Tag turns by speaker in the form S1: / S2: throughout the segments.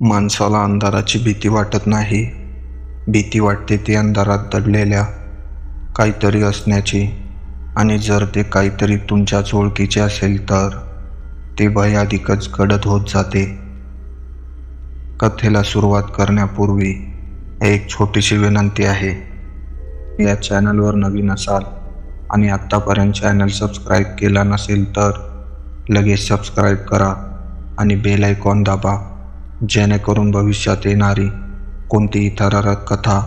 S1: माणसाला अंधाराची भीती वाटत नाही. भीती वाटते ती अंधारात दडलेल्या काहीतरी असण्याची. आणि जर ते काहीतरी तुमच्याच ओळखीचे असेल तर ते भय अधिकच गडद होत जाते. कथेला सुरुवात करण्यापूर्वी एक छोटीशी विनंती आहे. या चॅनलवर नवीन असाल आणि आत्तापर्यंत चॅनल सबस्क्राईब केला नसेल तर लगेच सबस्क्राईब करा आणि बेल आयकॉन दाबा. जेणेकरून भविष्यात येणारी कोणतीही थरारक कथा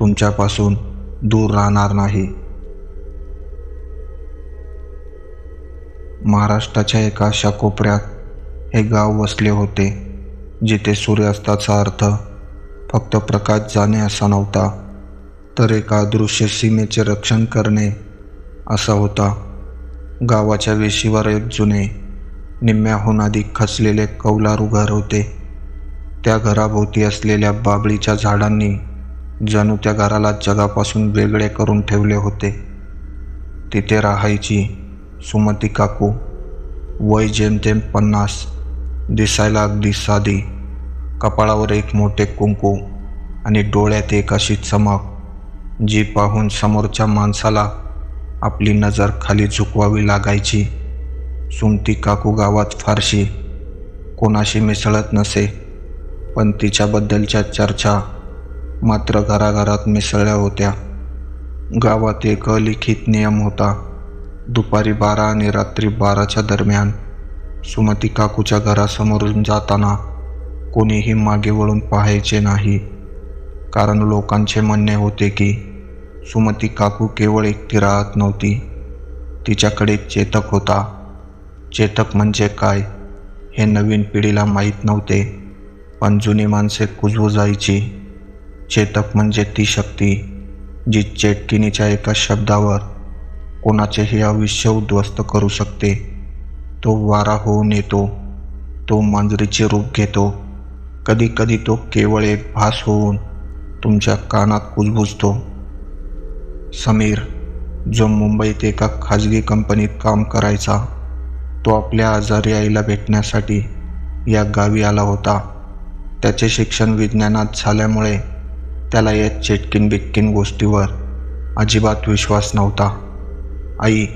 S1: तुमच्यापासून दूर राहणार नाही. महाराष्ट्राच्या एका अशा कोपऱ्यात हे गाव वसले होते जिथे सूर्यास्ताचा अर्थ फक्त प्रकाश जाणे असा नव्हता तर एका अदृश्य सीमेचे रक्षण करणे असा होता. गावाच्या वेशीवर एक जुने निम्म्याहून अधिक खचलेले कौलारू घर होते. त्या घराभोवती असलेल्या बाबळीच्या झाडांनी जणू त्या घराला जगापासून वेगळे करून ठेवले होते. तिथे राहायची सुमती काकू वय जेमतेम पन्नास दिसायला अगदी साधी कपाळावर एक मोठे कुंकू आणि डोळ्यात एक अशी चमक जी पाहून समोरच्या माणसाला आपली नजर खाली झुकवावी लागायची. सुमती काकू गावात फारशी कोणाशी मिसळत नसे. पण तिच्याबद्दलच्या चर्चा मात्र घराघरात मिसळल्या होत्या. गावात एक अलिखित नियम होता. दुपारी बारा आणि रात्री बाराच्या दरम्यान सुमती काकूच्या घरासमोरून जाताना कोणीही मागे वळून पाहायचे नाही. कारण लोकांचे म्हणणे होते की सुमती काकू केवळ एकटी राहत नव्हती. तिच्याकडे चेतक होता. चेतक म्हणजे काय हे नवीन पिढीला माहीत नव्हते. पण जुनी माणसे कुजबुजायची चेतक म्हणजे ती शक्ती जी चेटकिनीच्या एका शब्दावर कोणाचेही आयुष्य उद्ध्वस्त करू शकते. तो वारा होऊन येतो तो मांजरीचे रूप घेतो. कधी कधी तो केवळ एक भास होऊन तुमच्या कानात कुजबुजतो. समीर जो मुंबईत एका खाजगी कंपनीत काम करायचा तो आपल्या आजारी आईला भेटण्यासाठी या गावी आला होता. त्याचे शिक्षण विज्ञानात झाल्यामुळे त्याला या चेटकिन बिटकिन गोष्टीवर अजिबात विश्वास नव्हता. आई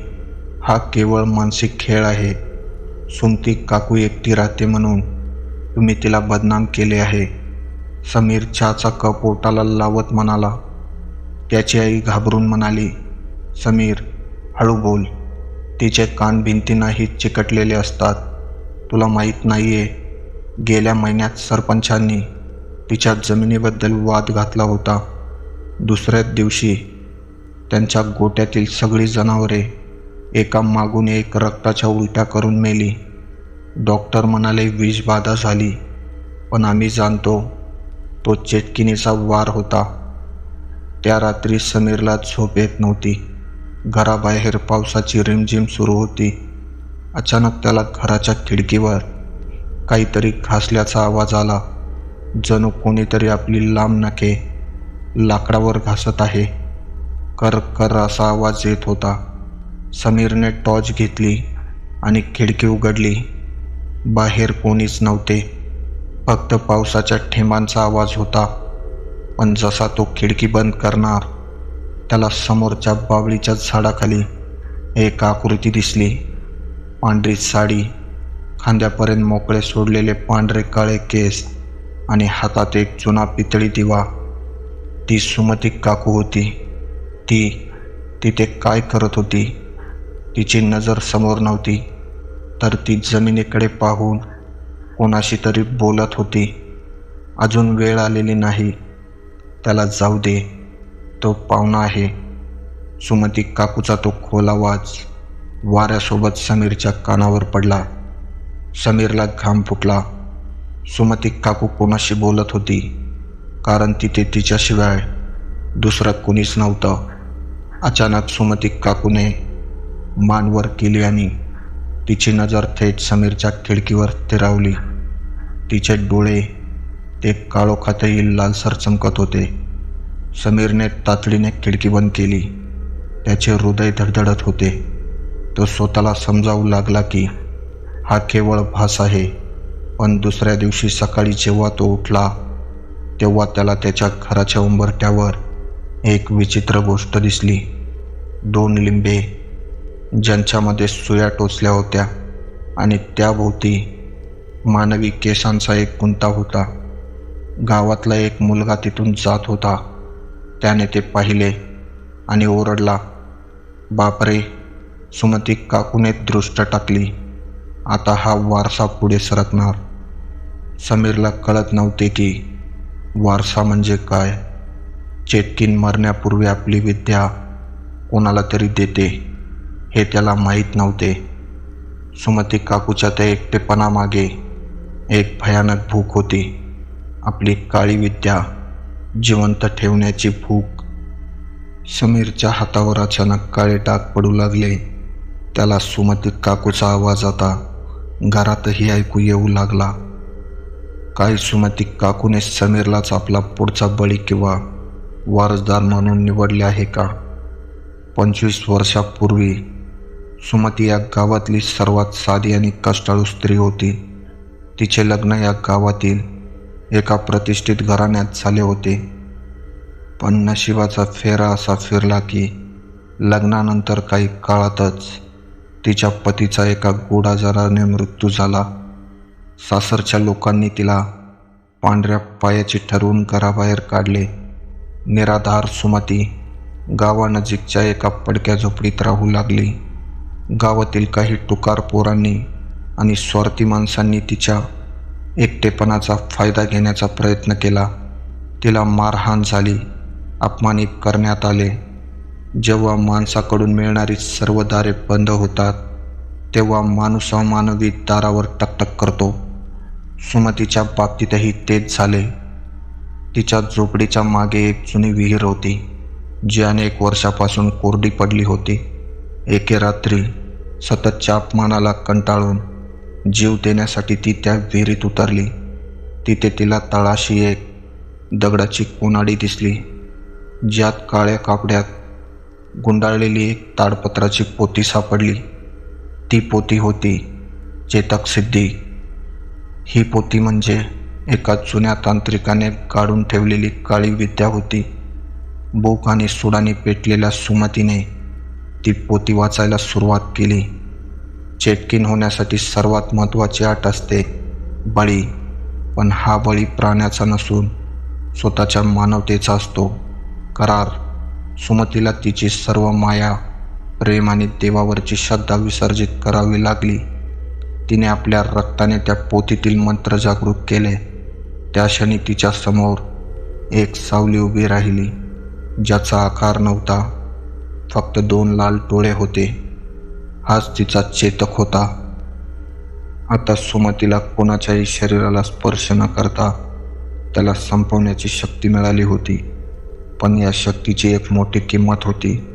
S1: हा केवळ मानसिक खेळ आहे. सुमती काकू एकटी राहते म्हणून तुम्ही तिला बदनाम केले आहे. समीर चहाचा कप ओटाला लावत म्हणाला. त्याची आई घाबरून म्हणाली समीर हळू बोल. तिचे कान भिंतींनाही चिकटलेले असतात. तुला माहीत नाही आहे गेल्या महिन्यात सरपंचांनी तिच्या जमिनीबद्दल वाद घातला होता. दुसऱ्याच दिवशी त्यांच्या गोट्यातील सगळी जनावरे एका मागून एक रक्ताच्या उलट्या करून मेली. डॉक्टर म्हणाले विषबाधा झाली पण आम्ही जाणतो तो चेटकिनीचा वार होता. त्या रात्री समीरला झोप येत नव्हती. घराबाहेर पावसाची रिमझिम सुरू होती. अचानक त्याला घराच्या खिडकीवर काहीतरी घासल्याचा आवाज आला. जणू कोणीतरी आपली लांब नखे लाकडावर घासत आहे. कर कर असा आवाज येत होता. समीरने टॉर्च घेतली आणि खिडकी उघडली. बाहेर कोणीच नव्हते. फक्त पावसाच्या ठेंबांचा आवाज होता. पण जसा तो खिडकी बंद करणार त्याला समोरच्या बावळीच्या झाडाखाली एक आकृती दिसली. पांढरी साडी खांद्यापर्यंत मोकळे सोडलेले पांढरे काळे केस आणि हातात एक जुना पितळी दिवा. ती सुमती काकू होती. ती तिथे काय करत होती? तिची नजर समोर नव्हती तर ती जमिनीकडे पाहून कोणाशी तरी बोलत होती. अजून वेळ आलेली नाही. त्याला जाऊ दे. तो पाहुणा आहे. सुमती काकूचा तो खोल आवाज वाऱ्यासोबत समीरच्या कानावर पडला. समीरला घाम फुटला. सुमती काकू कोणाशी बोलत होती? कारण तिथे तिच्याशिवाय दुसरं कुणीच नव्हतं. अचानक सुमती काकूने मानवर केली आणि तिची नजर थेट समीरच्या खिडकीवर स्थिरावली तिचे डोळे ते काळोखातही लालसर चमकत होते. समीरने तातडीने खिडकी बंद केली. त्याचे हृदय धडधडत होते. तो स्वतःला समजावू लागला की हा केवळ भास आहे. पण दुसऱ्या दिवशी सकाळी जेव्हा तो उठला तेव्हा त्याला त्याच्या घराच्या उंबरट्यावर एक विचित्र गोष्ट दिसली. दोन लिंबे ज्यांच्यामध्ये सुया टोचल्या होत्या आणि त्याभोवती मानवी केसांचा एक गुंता होता. गावातला एक मुलगा तिथून जात होता. त्याने ते पाहिले आणि ओरडला बापरे सुमती काकूने दृष्ट टाकली. आता हा वारसा पुढे सरकणार. समीरला कळत नव्हते की वारसा म्हणजे काय. चेतकीन मरण्यापूर्वी आपली विद्या कोणाला तरी देते हे त्याला माहीत नव्हते. सुमती काकूच्या त्या एकटेपणामागे एक भयानक भूक होती. आपली काळी विद्या जिवंत ठेवण्याची भूक. समीरच्या हातावर अचानक काळे डाग पडू लागले. त्याला सुमती काकूचा आवाज आता घरातही ऐकू येऊ लागला. काय सुमती काकूने समीरलाच आपला पुढचा बळी किंवा वारसदार म्हणून निवडले आहे का? पंचवीस वर्षापूर्वी सुमती या गावातली सर्वात साधी आणि कष्टाळू स्त्री होती. तिचे लग्न या गावातील एका प्रतिष्ठित घराण्यात झाले होते. पण नशिबाचा फेरा असा फिरला की लग्नानंतर काही काळातच तिच्या पतीचा एका गोड आजाराने मृत्यू झाला. सासरच्या लोकांनी तिला पांढऱ्या पायाची ठरवून घराबाहेर काढले. निराधार सुमती गावानजीकच्या एका पडक्या झोपडीत राहू लागली. गावातील काही टुकार पोरांनी आणि स्वार्थी माणसांनी तिच्या एकटेपणाचा फायदा घेण्याचा प्रयत्न केला. तिला मारहाण झाली. अपमानित करण्यात आले. जेव्हा माणसाकडून मिळणारी सर्व दारे बंद होतात तेव्हा माणूस अमानवी दारावर टकटक करतो. सुमतीच्या बाबतीतही तेच झाले. तिच्या झोपडीच्या मागे एक जुनी विहीर होती जी अनेक वर्षापासून कोरडी पडली होती. एके रात्री सततच्या अपमानाला कंटाळून जीव देण्यासाठी ती त्या विहिरीत उतरली. तिथे तिला तळाशी एक दगडाची कोनाडी दिसली ज्यात काळ्या कापड्यात गुंडाळलेली एक ताडपत्राची पोती सापडली. ती पोती होती चेतक सिद्धी. ही पोती म्हणजे एका जुन्या तांत्रिकाने काढून ठेवलेली काळी विद्या होती. भूक आणि सुडाने पेटलेल्या सुमतीने ती पोती वाचायला सुरुवात केली. चेटकीन होण्यासाठी सर्वात महत्त्वाची अट असते बळी पण हा बळी प्राण्याचा नसून स्वतःच्या मानवतेचा असतो. करार सुमतीला तिची सर्व माया प्रेम आणि देवावरची श्रद्धा विसर्जित करावी लागली. तिने आपल्या रक्ताने त्या पोथीतील मंत्र जागृत केले. त्या क्षणी तिच्या समोर एक सावली उभी राहिली ज्याचा आकार नव्हता फक्त दोन लाल टोळे होते. हाच तिचा चेतक होता. आता सुमतीला कोणाच्याही शरीराला स्पर्श न करता त्याला संपवण्याची शक्ती मिळाली होती. पण या शक्तीची एक मोठी किंमत होती.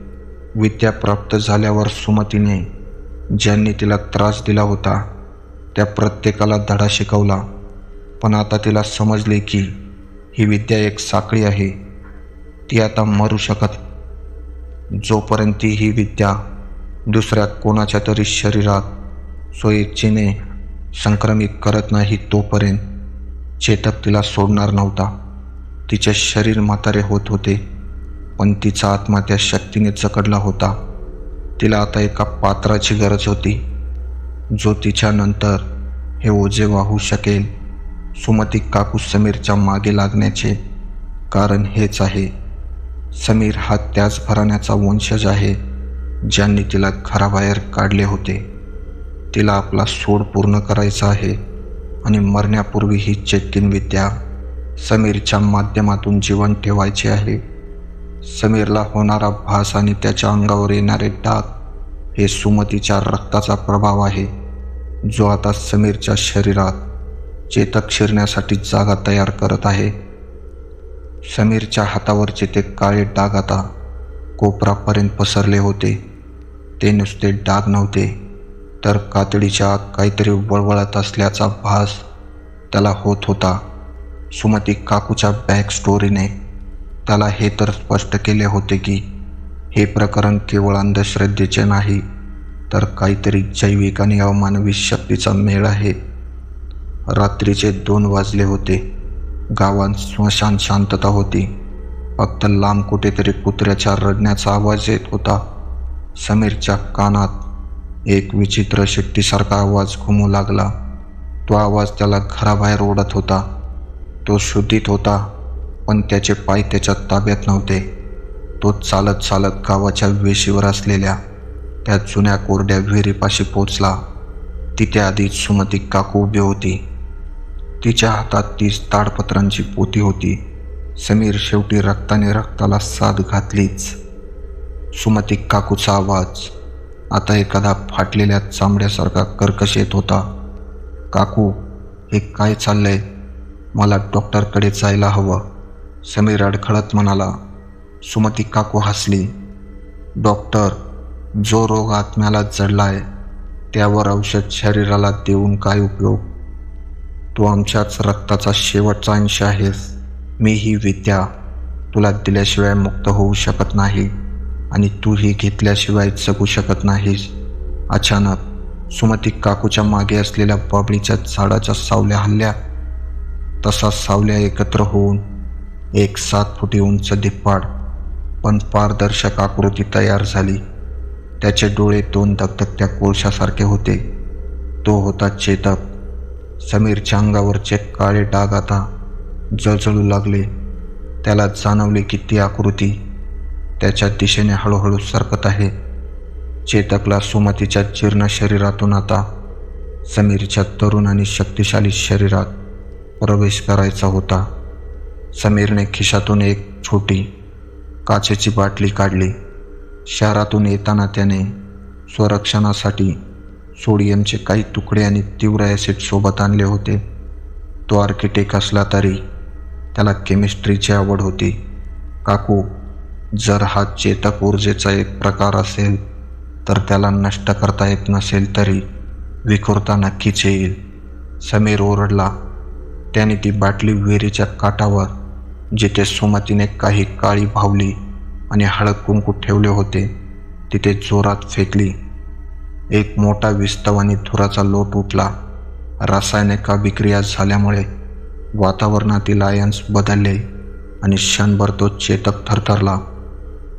S1: विद्या प्राप्त झाल्यावर सुमतीने ज्यांनी तिला त्रास दिला होता त्या प्रत्येकाला धडा शिकवला. पण आता तिला समजले की ही विद्या एक साखळी आहे. ती आता मरू शकत. जोपर्यंत ती ही विद्या दुसऱ्या कोणाच्या तरी शरीरात स्वेच्छेने संक्रमित करत नाही तोपर्यंत चेतक तिला सोडणार नव्हता. तिचे शरीर म्हातारे होत होते पण तिचा आत्मा त्या शक्तीने चकडला होता. तिला आता एका पात्राची गरज होती जो तिच्यानंतर हे ओझे वाहू शकेल सुमती काकू समीरच्या मागे लागण्याचे. कारण हेच आहे समीर हा त्याच घराण्याचा वंशज आहे ज्यांनी तिला घराबाहेर काढले होते. तिला आपला सोड पूर्ण करायचा आहे आणि मरण्यापूर्वी ही चेतकीन विद्या समीरच्या माध्यमातून जीवन ठेवायचे आहे. समीरला होणारा भास आणि त्याच्या अंगावर येणारे डाग हे सुमतीच्या रक्ताचा प्रभाव आहे. जो आता समीरच्या शरीरात चेतक शिरण्यासाठी जागा तयार करत आहे. समीरच्या हातावरचे ते काळे डाग आता कोपरापर्यंत पसरले होते. ते नुसते डाग नव्हते तर कातडीच्या काहीतरी वळवळत असल्याचा भास त्याला होत होता. सुमती काकूच्या बॅक स्टोरीने त्याला हे तर स्पष्ट केले होते की हे प्रकरण केवळ अंधश्रद्धेचे नाही तर काहीतरी जैविक आणि अमानवी शक्तीचा मेळ आहे. रात्रीचे दोन वाजले होते. गावात स्मशान शांतता होती. फक्त लांब कुठेतरी कुत्र्याच्या रडण्याचा आवाज येत होता. समीरच्या कानात एक विचित्र शेट्टीसारखा आवाज घुमू लागला. तो आवाज त्याला घराबाहेर ओढत होता. तो शुद्धीत होता पण त्याचे पाय त्याच्या ताब्यात नव्हते. तो चालत चालत गावाच्या वेशीवर असलेल्या त्या जुन्या कोरड्या विहिरीपाशी पोचला तिथे आधीच सुमती काकू उभी होती. तिच्या हातात तीच ताडपत्रांची पोती होती. समीर शेवटी रक्ताने रक्ताला साथ घातलीच. सुमती काकूचा आवाज आता एखादा फाटलेल्या चांबड्यासारखा कर्कश येत होता. काकू हे काय चाललंय? मला डॉक्टरकडे जायला हवं. समीर अडखळत म्हणाला सुमती काकू हसली. डॉक्टर जो रोग आत्म्याला जडलाय त्यावर औषध शरीराला देऊन काय उपयोग? तू आमच्याच रक्ताचा शेवटचा अंश आहेस. मी ही विद्या. तुला दिल्याशिवाय मुक्त होऊ शकत नाही आणि तू ही घेतल्याशिवाय जगू शकत नाहीस. अचानक सुमती काकूच्या मागे असलेल्या बाबळीच्या झाडाच्या सावल्या हल्ल्या तसा सावल्या एकत्र होऊन एक सात फुटी उंच धिप्पाड पण पारदर्शक आकृती तयार झाली. त्याचे डोळे दोन धगधगत्या कोळशासारखे होते. तो होता चेतक. समीरच्या अंगावरचे काळे डाग आता जळजळू लागले. त्याला जाणवले की ती आकृती त्याच्या दिशेने हळूहळू सरकत आहे. चेतकला सुमतीच्या जीर्ण शरीरातून आता समीरच्या तरुण आणि शक्तिशाली शरीरात प्रवेश करायचा होता. समीरने खिशातून एक छोटी काचेची बाटली काढली. शहरातून येताना त्याने स्वरक्षणासाठी सोडियमचे काही तुकडे आणि तीव्र ॲसिड सोबत आणले होते. तो आर्किटेक्ट असला तरी त्याला केमिस्ट्रीची आवड होती. काकू जर हा चेतक ऊर्जेचा एक प्रकार असेल तर त्याला नष्ट करता येत नसेल तरी विखुरता नक्कीच येईल समीर ओरडला. त्याने ती बाटली विहिरीच्या काठावर जिथे सुमतीने काही काळी भावली आणि हळद कुंकू ठेवले होते तिथे जोरात फेकली. एक मोठा विस्तव आणि धुराचा लोट उठला. रासायनिक अभिक्रिया झाल्यामुळे वातावरणातील आयन्स बदलले आणि क्षणभर तो चेतक थरथरला.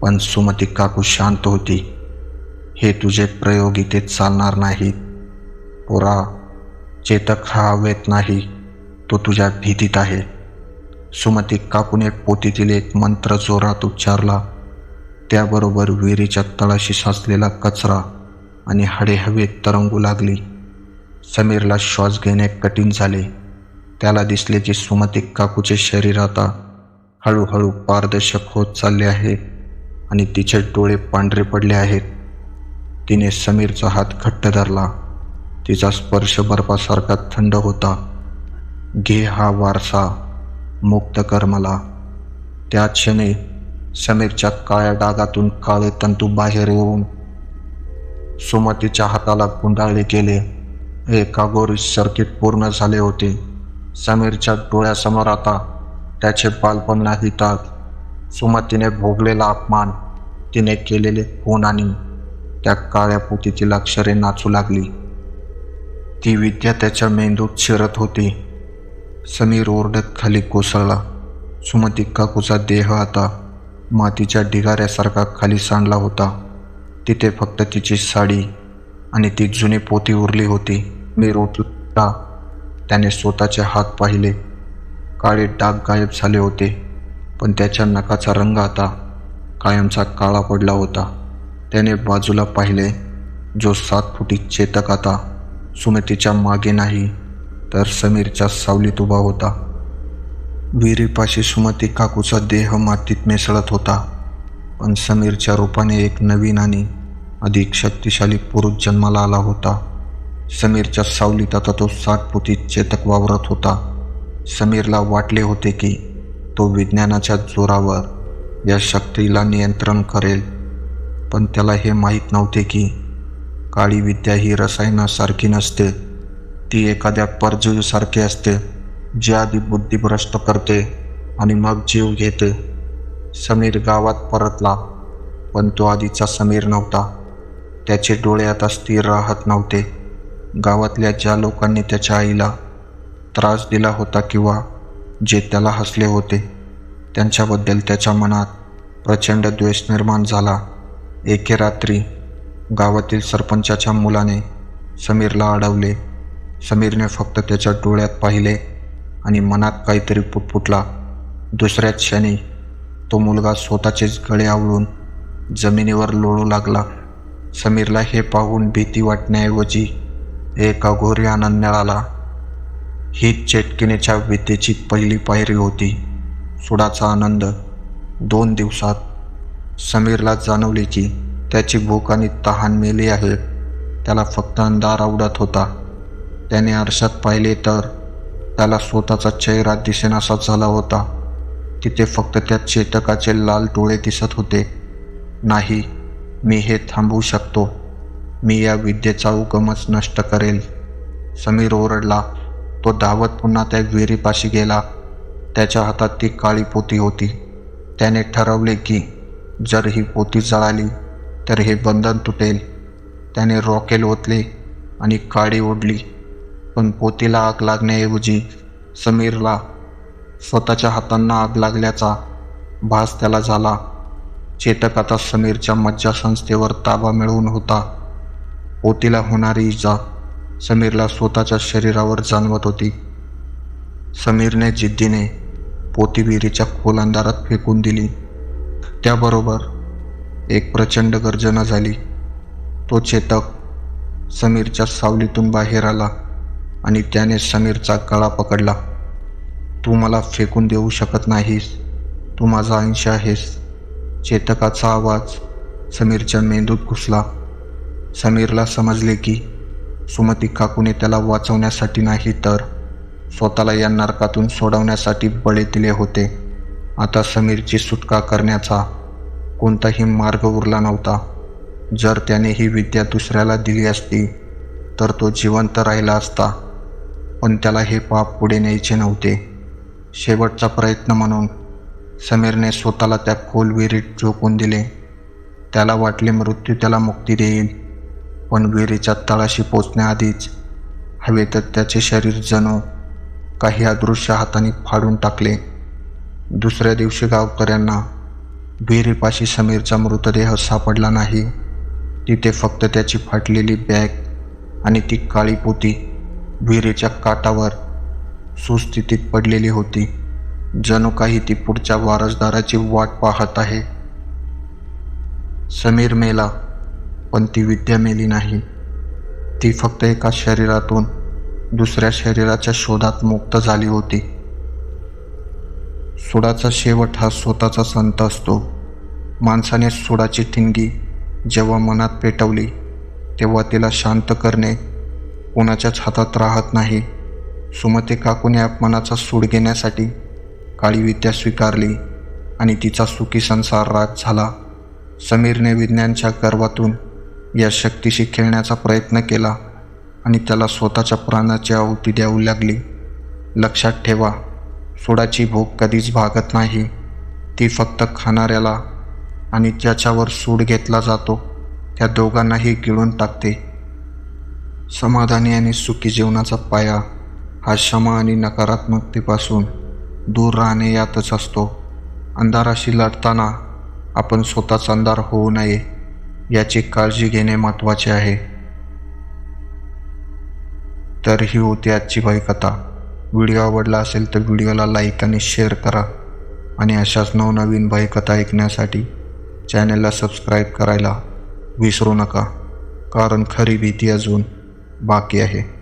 S1: पण सुमती काकू शांत होती. हे तुझे प्रयोग इथे चालणार नाहीत. पुरा चेतक हा हवेत नाही. तो तुझ्या भीतीत आहे. सुमती काकूने पोतीतील एक मंत्र जोरात उच्चारला. त्याबरोबर विहिरीच्या तळाशी साचलेला कचरा आणि हाडे हवेत तरंगू लागली. समीरला श्वास घेणे कठीण झाले. त्याला दिसले की सुमती काकूचे शरीर आता हळूहळू पारदर्शक होत चालले आहे आणि तिचे डोळे पांढरे पडले आहेत. तिने समीरचा हात घट्ट धरला. तिचा स्पर्श बर्फासारखा थंड होता. घे हा वारसा मुक्त कर मला. त्या क्षणी समीरच्या काळ्या डागातून काळे तंतू बाहेर येऊन सुमतीच्या हाताला गुंडाळले गेले. एक अगोरी सर्किट पूर्ण झाले होते. समीरच्या डोळ्यासमोर आता त्याचे बालपण नाही तर सुमतीने भोगलेला अपमान तिने केलेले खून आणि त्या काळ्या पोतीतील अक्षरे नाचू लागली. ती विद्या त्याच्या मेंदूत शिरत होती. समीर ओरडत खाली कोसळला. सुमती काकूचा देह आता मातीच्या ढिगाऱ्यासारखा खाली सांडला होता. तिथे फक्त तिची साडी आणि ती जुनी पोती उरली होती. मी रोटला. त्याने स्वतःचे हात पाहिले. काळे डाग गायब झाले होते पण त्याच्या नखाचा रंग आता कायमचा काळा पडला होता. त्याने बाजूला पाहिले जो सात फुटी चेतक आता सुमतीच्या मागे नाही. तर समीरच्या सावलीत उभा होता. विहिरीपाशी सुमती काकूचा देह मातीत मिसळत होता. पण समीरच्या रूपाने एक नवीन आणि अधिक शक्तिशाली पुरुष जन्माला आला होता. समीरच्या सावलीत आता तो सात फुटी चेतक वावरत होता. समीरला वाटले होते की तो विज्ञानाच्या जोरावर या शक्तीला नियंत्रण करेल. पण त्याला हे माहीत नव्हते की काळी विद्या ही रसायनासारखी नसते. ती एखाद्या परजीवीसारखी असते जी आधी बुद्धिभ्रष्ट करते आणि मग जीव घेते. समीर गावात परतला पण तो आधीचा समीर नव्हता. त्याचे डोळे आता स्थिर राहत नव्हते. गावातल्या ज्या लोकांनी त्याच्या आईला त्रास दिला होता किंवा जे त्याला हसले होते त्यांच्याबद्दल त्याच्या मनात प्रचंड द्वेष निर्माण झाला. एके रात्री गावातील सरपंचाच्या मुलाने समीरला अडवले. समीरने फक्त त्याच्या डोळ्यात पाहिले आणि मनात काहीतरी पुटपुटला. दुसऱ्याच क्षणी तो मुलगा स्वतःचेच गळे आवळून जमिनीवर लोळू लागला. समीरला हे पाहून भीती वाटण्याऐवजी एक अघोरी आनंद मिळाला. ही चेटकिनीच्या विद्येची पहिली पायरी होती. सुडाचा आनंद. दोन दिवसात समीरला जाणवले की त्याची भूक आणि तहान मेली आहे. त्याला फक्त अंधार आवडत होता. त्याने आरशात पाहिले तर त्याला स्वतःचा चेहरा दिसेनासा झाला होता. तिथे फक्त त्या चेतकाचे लाल डोळे दिसत होते. नाही मी हे थांबवू शकतो. मी या विद्येचा उगमच नष्ट करेल. समीर ओरडला. तो धावत पुन्हा त्या विहिरीपाशी गेला. त्याच्या हातात ती काळी पोती होती. त्याने ठरवले की जर ही पोती जळाली तर हे बंधन तुटेल. त्याने रॉकेल ओतले आणि काळी ओढली. पण पोतीला आग लागण्याऐवजी समीरला स्वतःच्या हातांना आग लागल्याचा भास त्याला झाला. चेतक आता समीरच्या मज्जासंस्थेवर ताबा मिळवून होता. पोतीला होणारी इजा समीरला स्वतःच्या शरीरावर जाणवत होती. समीरने जिद्दीने पोती विहिरीच्या खोल अंधारात फेकून दिली. त्याबरोबर एक प्रचंड गर्जना झाली. तो चेतक समीरच्या सावलीतून बाहेर आला. आणि त्याने समीरचा गळा पकडला. तू मला फेकून देऊ शकत नाहीस. तू माझा अंश आहेस. चेतकाचा आवाज समीरच्या मेंदूत घुसला. समीरला समजले की सुमती काकूने त्याला वाचवण्यासाठी नाही तर स्वतःला या नरकातून सोडवण्यासाठी बळी दिले होते. आता समीरची सुटका करण्याचा कोणताही मार्ग उरला नव्हता. जर त्याने ही विद्या दुसऱ्याला दिली असती तर तो जिवंत राहिला असता. पण त्याला हे पाप पुढे न्यायचे नव्हते. शेवटचा प्रयत्न म्हणून समीरने स्वतःला त्या खोल विहिरीत झोकून दिले. त्याला वाटले मृत्यू त्याला मुक्ती देईल पण विहिरीच्या तळाशी पोचण्याआधीच हवेतच त्याचे शरीर जणू काही अदृश्य हाताने फाडून टाकले. दुसऱ्या दिवशी गावकऱ्यांना विहिरीपाशी समीरचा मृतदेह सापडला नाही. तिथे फक्त त्याची फाटलेली बॅग आणि ती काळी पोती. विहिरीच्या काठावर सुस्थितीत पडलेली होती. जणू काही ती पुढच्या वारसदाराची वाट पाहत आहे. समीर मेला पण ती विद्या मेली नाही. ती फक्त एका शरीरातून दुसऱ्या शरीराच्या शोधात मुक्त झाली होती. सुडाचा शेवट हा स्वतःचा संत असतो. माणसाने सुडाची ठिणगी जेव्हा मनात पेटवली तेव्हा तिला शांत करणे कोणाच्याच हातात राहत नाही. सुमते काकूने अपमानाचा सूड घेण्यासाठी काळी विद्या स्वीकारली आणि तिचा सुखी संसार राज झाला. समीरने विज्ञानच्या गर्वातून या शक्तीशी खेळण्याचा प्रयत्न केला आणि त्याला स्वतःच्या प्राणाची आहुती द्यावू लागली. लक्षात ठेवा सोडाची भूक कधीच भागत नाही. ती फक्त खाणाऱ्याला आणि ज्याच्यावर सूड घेतला जातो त्या दोघांनाही गिळून टाकते. समाधानी आणि सुखी जीवनाचा पाया हा क्षमा आणि नकारात्मकतेपासून दूर राहणे यातच असतो. अंधाराशी लढताना आपण स्वतःच अंधार होऊ नये याची काळजी घेणे महत्त्वाचे आहे. तर ही होती आजची भयकथा व्हिडिओ आवडला असेल तर व्हिडिओला लाईक आणि शेअर करा आणि अशाच नवनवीन भयकथा ऐकण्यासाठी चॅनलला सबस्क्राईब करायला विसरू नका कारण खरी भीती अजून बाकी आहे.